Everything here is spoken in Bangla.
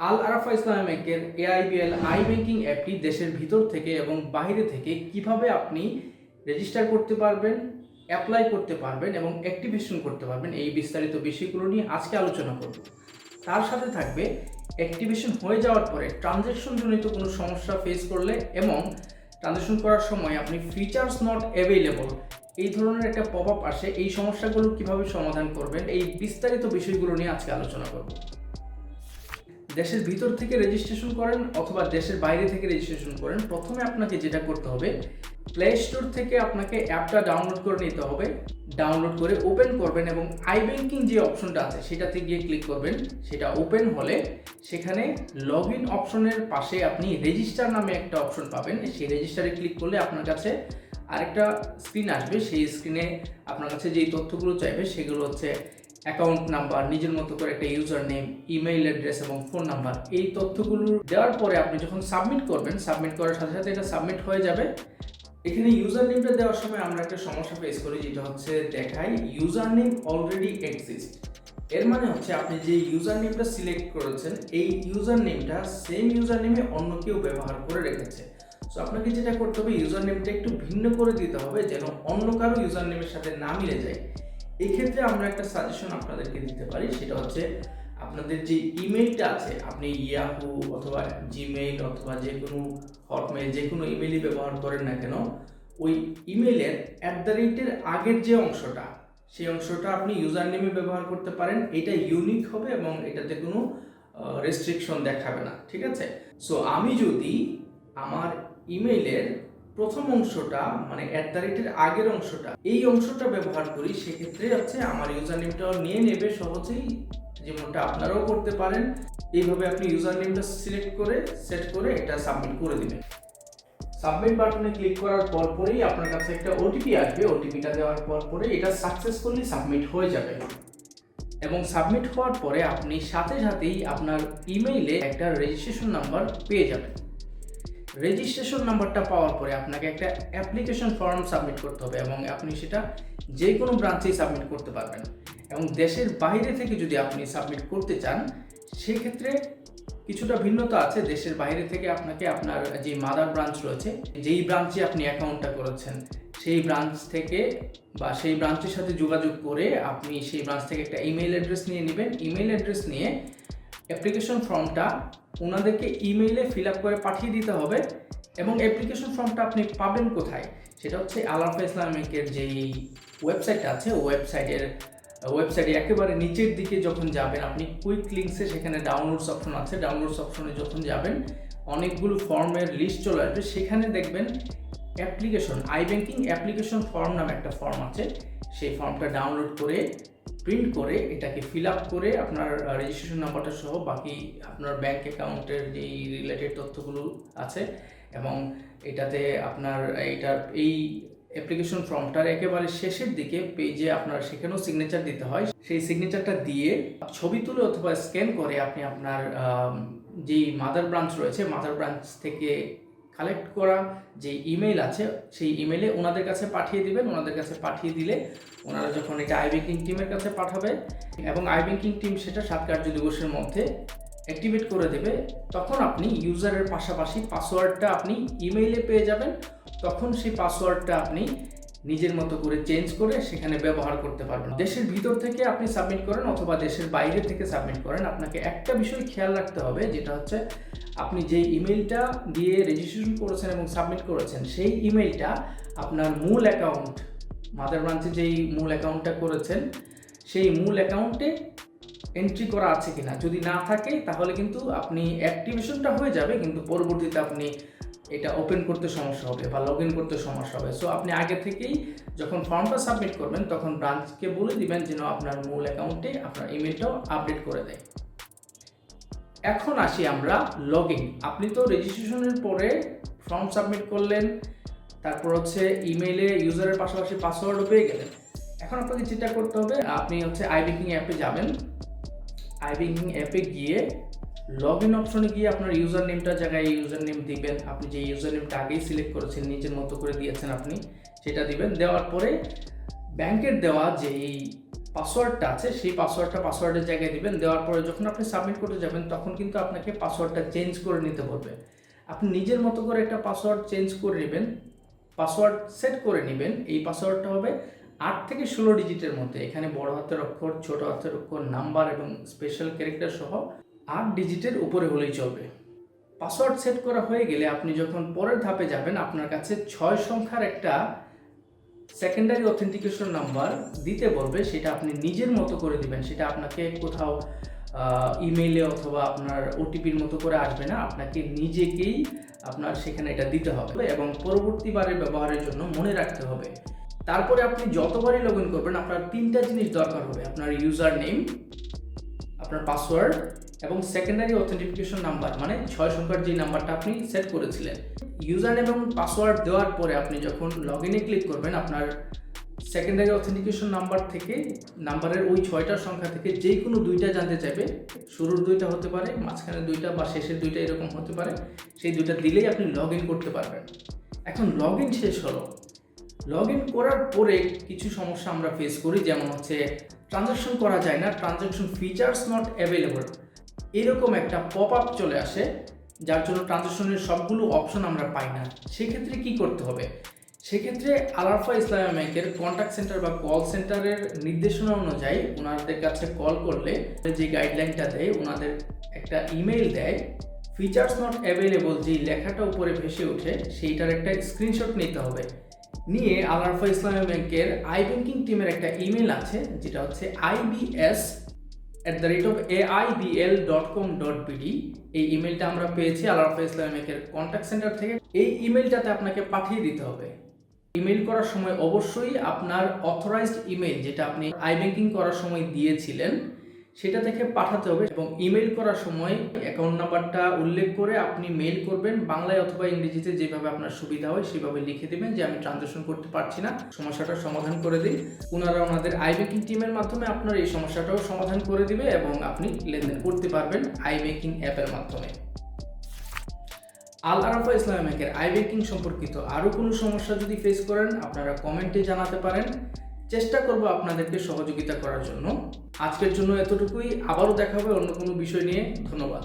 আল আরাফা ইসলামী ব্যাংকের এআইবিএল আই ব্যাংকিং অ্যাপটি দেশের ভিতর থেকে এবং বাইরে থেকে কীভাবে আপনি রেজিস্টার করতে পারবেন, অ্যাপ্লাই করতে পারবেন এবং অ্যাক্টিভেশন করতে পারবেন এই বিস্তারিত বিষয়গুলো নিয়ে আজকে আলোচনা করব। তার সাথে থাকবে অ্যাক্টিভেশন হয়ে যাওয়ার পরে ট্রানজ্যাকশন জনিত কোনো সমস্যা ফেস করলে এবং ট্রানজ্যাকশন করার সময় আপনি ফিচার্স নট অ্যাভেলেবল এই ধরনের একটা পপ আপ আসে, এই সমস্যাগুলো কীভাবে সমাধান করবেন, এই বিস্তারিত বিষয়গুলো নিয়ে আজকে আলোচনা করব। দেশের ভিতর থেকে রেজিস্ট্রেশন করেন অথবা দেশের বাইরে থেকে রেজিস্ট্রেশন করেন, প্রথমে আপনাকে যেটা করতে হবে প্লে স্টোর থেকে আপনাকে অ্যাপটা ডাউনলোড করে নিতে হবে। ডাউনলোড করে ওপেন করবেন এবং আই ব্যাংকিং যে অপশনটা আছে, সেটাতে গিয়ে ক্লিক করবেন। সেটা ওপেন হলে সেখানে লগ ইন অপশনের পাশে আপনি রেজিস্টার নামে একটা অপশন পাবেন। সেই রেজিস্টারে ক্লিক করলে আপনার কাছে আরেকটা স্ক্রিন আসবে। সেই স্ক্রিনে আপনার কাছে যেই তথ্যগুলো চাইবে, সেগুলো হচ্ছে অ্যাকাউন্ট নাম্বার নিজের মতো করে একটা ইউজার নেম ইমেইল অ্যাড্রেস এবং ফোন নাম্বার এই তথ্যগুলো দেওয়ার পরে আপনি যখন সাবমিট করবেন সাবমিট করার সাথে সাথে এটা সাবমিট হয়ে যাবে। এখানে ইউজার নেমটা দেওয়ার সময় আমরা একটা সমস্যা ফেস করি, যেটা হচ্ছে দেখাই ইউজার নেম অলরেডি এক্সিস্ট এর মানে হচ্ছে আপনি যে ইউজার নেমটা সিলেক্ট করেছেন, এই ইউজার নেমটা সেম ইউজার নেমে অন্য কেউ ব্যবহার করে রেখেছে। সো আপনাকে যেটা করতে হবে ইউজার নেমটা একটু ভিন্ন করে দিতে হবে, যেন অন্য কারও ইউজার নেমের সাথে না মিলে যায়। এই ক্ষেত্রে আমরা একটা সাজেশন আপনাদেরকে দিতে পারি, সেটা হচ্ছে আপনাদের যে ইমেইলটা আছে, আপনি ইয়াহু অথবা জিমেইল অথবা যে কোনো হটমেল যে কোনো ইমেলই ব্যবহার করেন না কেন, ওই ইমেলের অ্যাট দ্য রেটের আগের যে অংশটা, সেই অংশটা আপনি ইউজার নেমে ব্যবহার করতে পারেন, এটা ইউনিক হবে এবং এটাতে কোনো রেস্ট্রিকশন দেখাবে না, ঠিক আছে? সো আমি যদি আমার ইমেইলের প্রথম অংশটা মানে অ্যাট দ্য রেটের আগের অংশটা, এই অংশটা ব্যবহার করি, সেক্ষেত্রে হচ্ছে আমার ইউজার নেমটাও নিয়ে নেবে সহজেই, যেমনটা আপনারাও করতে পারেন। এইভাবে আপনি ইউজার নেমটা সিলেক্ট করে সেট করে এটা সাবমিট করে দেবেন। সাবমিট বাটনে ক্লিক করার পর পরেই আপনার কাছে একটা ওটিপি আসবে। ওটিপিটা দেওয়ার পর পরে এটা সাকসেসফুলি সাবমিট হয়ে যাবে। এবং সাবমিট হওয়ার পরে আপনি সাথে সাথেই আপনার ইমেইলে একটা রেজিস্ট্রেশন নাম্বার পেয়ে যাবেন। রেজিস্ট্রেশন নাম্বারটা পাওয়ার পরে আপনাকে একটা অ্যাপ্লিকেশন ফর্ম সাবমিট করতে হবে এবং আপনি সেটা যে কোনো ব্রাঞ্চেই সাবমিট করতে পারবেন। এবং দেশের বাইরে থেকে যদি আপনি সাবমিট করতে চান, সেক্ষেত্রে কিছুটা ভিন্নতা আছে। দেশের বাইরে থেকে আপনাকে আপনার যে মাদার ব্রাঞ্চ রয়েছে, যেই ব্রাঞ্চে আপনি অ্যাকাউন্টটা করেছেন, সেই ব্রাঞ্চ থেকে বা সেই ব্রাঞ্চের সাথে যোগাযোগ করে আপনি সেই ব্রাঞ্চ থেকে একটা ইমেল অ্যাড্রেস নিয়ে নেবেন। ইমেল অ্যাড্রেস নিয়ে অ্যাপ্লিকেশন ফর্মটা ওনাদেরকে ইমেইলে ফিল আপ করে পাঠিয়ে দিতে হবে এবং অ্যাপ্লিকেশন ফর্মটা আপনি পাবেন কোথায়? সেটা হচ্ছে আলাফা ইসলামিকের যেই ওয়েবসাইটটা আছে ওয়েবসাইটের ওয়েবসাইটে একেবারে নিচের দিকে যখন যাবেন, আপনি কুইক লিঙ্কসে সেখানে ডাউনলোডস অপশন আছে। ডাউনলোডস অপশনে যখন যাবেন, অনেকগুলো ফর্মের লিস্ট চলে আসবে। সেখানে দেখবেন application I banking application form নামে একটা ফর্ম আছে। সেই ফর্মটা ডাউনলোড করে প্রিন্ট করে এটাকে ফিল আপ করে আপনার রেজিস্ট্রেশন নাম্বারটা সহ বাকি আপনার ব্যাংক অ্যাকাউন্টের যেই রিলেটেড তথ্যগুলো আছে এবং এটাতে আপনার এইটার এই অ্যাপ্লিকেশন ফর্মটার একেবারে শেষের দিকে পেজে আপনার সেখানেও সিগনেচার দিতে হয়। সেই সিগনেচারটা দিয়ে ছবি তুলে অথবা স্ক্যান করে আপনি আপনার যেই মাদার ব্রাঞ্চ রয়েছে মাদার ব্রাঞ্চ থেকে কালেক্ট করা যে ইমেল আছে, সেই ইমেলে ওনাদের কাছে পাঠিয়ে দিবেন। ওনাদের কাছে পাঠিয়ে দিলে ওনারা যখন এটা আই ব্যাঙ্কিং টিমের কাছে পাঠাবে এবং আই ব্যাঙ্কিং টিম সেটা সাত কার্য দিবসের মধ্যে অ্যাক্টিভেট করে দেবে, তখন আপনি ইউজারের পাশাপাশি পাসওয়ার্ডটা আপনি ইমেইলে পেয়ে যাবেন। তখন সেই পাসওয়ার্ডটা আপনি নিজের মতো করে চেঞ্জ করে সেখানে ব্যবহার করতে পারবেন। দেশের ভিতর থেকে আপনি সাবমিট করেন অথবা দেশের বাইরে থেকে সাবমিট করেন, আপনাকে একটা বিষয় খেয়াল রাখতে হবে, যেটা হচ্ছে আপনি যে ইমেলটা দিয়ে রেজিস্ট্রেশন করেছেন এবং সাবমিট করেছেন, সেই ইমেলটা আপনার মূল অ্যাকাউন্ট মাদার ব্রাঞ্চে যেই মূল অ্যাকাউন্টটা করেছেন, সেই মূল অ্যাকাউন্টে এন্ট্রি করা আছে কিনা। যদি না থাকে, তাহলে কিন্তু আপনি অ্যাক্টিভেশনটা হয়ে যাবে, কিন্তু পরবর্তীতে আপনি এটা ওপেন করতে সমস্যা হবে বা লগ ইন করতে সমস্যা হবে। সো আপনি আগে থেকেই যখন ফর্মটা সাবমিট করবেন, তখন ব্রাঞ্চকে বলে দিবেন যেন আপনার মূল অ্যাকাউন্টে আপনার ইমেলটাও আপডেট করে দেয়। এখন আসি আমরা লগ ইন আপনি তো রেজিস্ট্রেশনের পরে ফর্ম সাবমিট করলেন, তারপর হচ্ছে ইমেইলে ইউজারের পাশাপাশি পাসওয়ার্ডও পেয়ে গেলেন। এখন আপনাকে যেটা করতে হবে, আপনি হচ্ছে আই ব্যাংকিং অ্যাপে যাবেন। আই ব্যাংকিং অ্যাপে গিয়ে লগ ইন অপশনে গিয়ে আপনার ইউজার নেমটার জায়গায় ইউজার নেম দিবেন। আপনি যে ইউজার নেমটা আগেই সিলেক্ট করেছেন, নিজের মতো করে দিয়েছেন আপনি, সেটা দিবেন। দেওয়ার পরে ব্যাংকের দেওয়া যেই পাসওয়ার্ডটা আছে, সেই পাসওয়ার্ডটা পাসওয়ার্ডের জায়গায় দিবেন। দেওয়ার পরে যখন আপনি সাবমিট করতে যাবেন, তখন কিন্তু আপনাকে পাসওয়ার্ডটা চেঞ্জ করে নিতে বলবে। আপনি নিজের মতো করে একটা পাসওয়ার্ড চেঞ্জ করে নেবেন পাসওয়ার্ড সেট করে নেবেন। এই পাসওয়ার্ডটা হবে আট থেকে ষোলো ডিজিটের মধ্যে। এখানে বড় হাতের অক্ষর, ছোট হাতের অক্ষর নাম্বার এবং স্পেশাল ক্যারেক্টার সহ আট ডিজিটের উপরে হলেই চলবে। পাসওয়ার্ড সেট করা হয়ে গেলে আপনি যখন পরের ধাপে যাবেন, আপনার কাছে ছয় সংখ্যার একটা সেকেন্ডারি অথেন্টিকেশন নাম্বার দিতে বলবে, সেটা আপনি নিজের মতো করে দিবেন। সেটা আপনাকে কোথাও ইমেইলে অথবা আপনার ওটিপির মতো করে আসবে না। আপনাকে নিজেকেই আপনার সেখানে এটা দিতে হবে এবং পরবর্তীবারের ব্যবহারের জন্য মনে রাখতে হবে। তারপরে আপনি যতবারই লগ ইন করবেন, আপনার তিনটা জিনিস দরকার হবে। আপনার ইউজার নেম আপনার পাসওয়ার্ড এবং সেকেন্ডারি অথেন্টিফিকেশন নাম্বার মানে ছয় সংখ্যার যে নাম্বারটা আপনি সেট করেছিলেন ইউজার এবং পাসওয়ার্ড দেওয়ার পরে আপনি যখন লগ ইনে ক্লিক করবেন, আপনার সেকেন্ডারি অথেন্টিকেশন নাম্বার থেকে নাম্বারের ওই ছয়টা সংখ্যা থেকে যে কোনো দুইটা জানতে চাইবে, শুরুর দুইটা হতে পারে মাঝখানে দুইটা বা শেষের দুইটা এরকম হতে পারে, সেই দুইটা দিলেই আপনি লগ ইন করতে পারবেন। এখন লগ ইন শেষ হলো। লগ ইন করার পরে কিছু সমস্যা আমরা ফেস করি, যেমন হচ্ছে ট্রানজাকশন করা যায় না ট্রানজাকশন ফিচার্স নট অ্যাভেলেবল এরকম একটা পপ আপ চলে আসে, যার জন্য ট্রানজাকশনের সবগুলো অপশন আমরা পাই না। সেক্ষেত্রে কি করতে হবে? সেক্ষেত্রে আলারফা ইসলামী ব্যাংকের কন্ট্যাক্ট সেন্টার বা কল সেন্টারের নির্দেশনা অনুযায়ী ওনাদের কাছে কল করলে যে গাইডলাইনটা দেয়, ওনাদের একটা ইমেল দেয় ফিচার্স নট অ্যাভেলেবল যে লেখাটা উপরে ভেসে ওঠে, সেইটার একটা স্ক্রিনশট নিতে হবে। নিয়ে আলারফা ইসলামী ব্যাংকের আই ব্যাংকিং টিমের একটা ইমেল আছে, যেটা হচ্ছে IBS at the rate of A I dot com dot BD এই ইমেলটা আমরা পেয়েছি আলারফা ইসলামিকের কন্ট্যাক্ট সেন্টার থেকে। এই ইমেলটাতে আপনাকে পাঠিয়ে দিতে হবে। ইমেল করার সময় অবশ্যই আপনার অথরাইজড ইমেল যেটা আপনি আই ব্যাংকিং করার সময় দিয়েছিলেন সেটা থেকে পাঠাতে হবে এবং ইমেল করার সময় অ্যাকাউন্ট নাম্বারটা উল্লেখ করে আপনি মেল করবেন বাংলায় অথবা ইংরেজিতে যেভাবে আপনার সুবিধা হয় সেভাবে লিখে দেবেন যে আমি ট্রানজাকশন করতে পারছি না। সমস্যাটার সমাধান করে দিন। ওনারা ওনাদের আই ব্যাংকিং টিমের মাধ্যমে আপনার এই সমস্যাটাও সমাধান করে দিবে এবং আপনি লেনদেন করতে পারবেন আই ব্যাংকিং অ্যাপের মাধ্যমে। আল আরাফা ইসলাম ব্যাংকের আই ব্যাংকিং সম্পর্কিত আরও কোনো সমস্যা যদি ফেস করেন, আপনারা কমেন্টে জানাতে পারেন। চেষ্টা করব আপনাদেরকে সহযোগিতা করার জন্য। আজকের জন্য এতটুকুই। আবারও দেখা হবে অন্য কোনো বিষয় নিয়ে। ধন্যবাদ।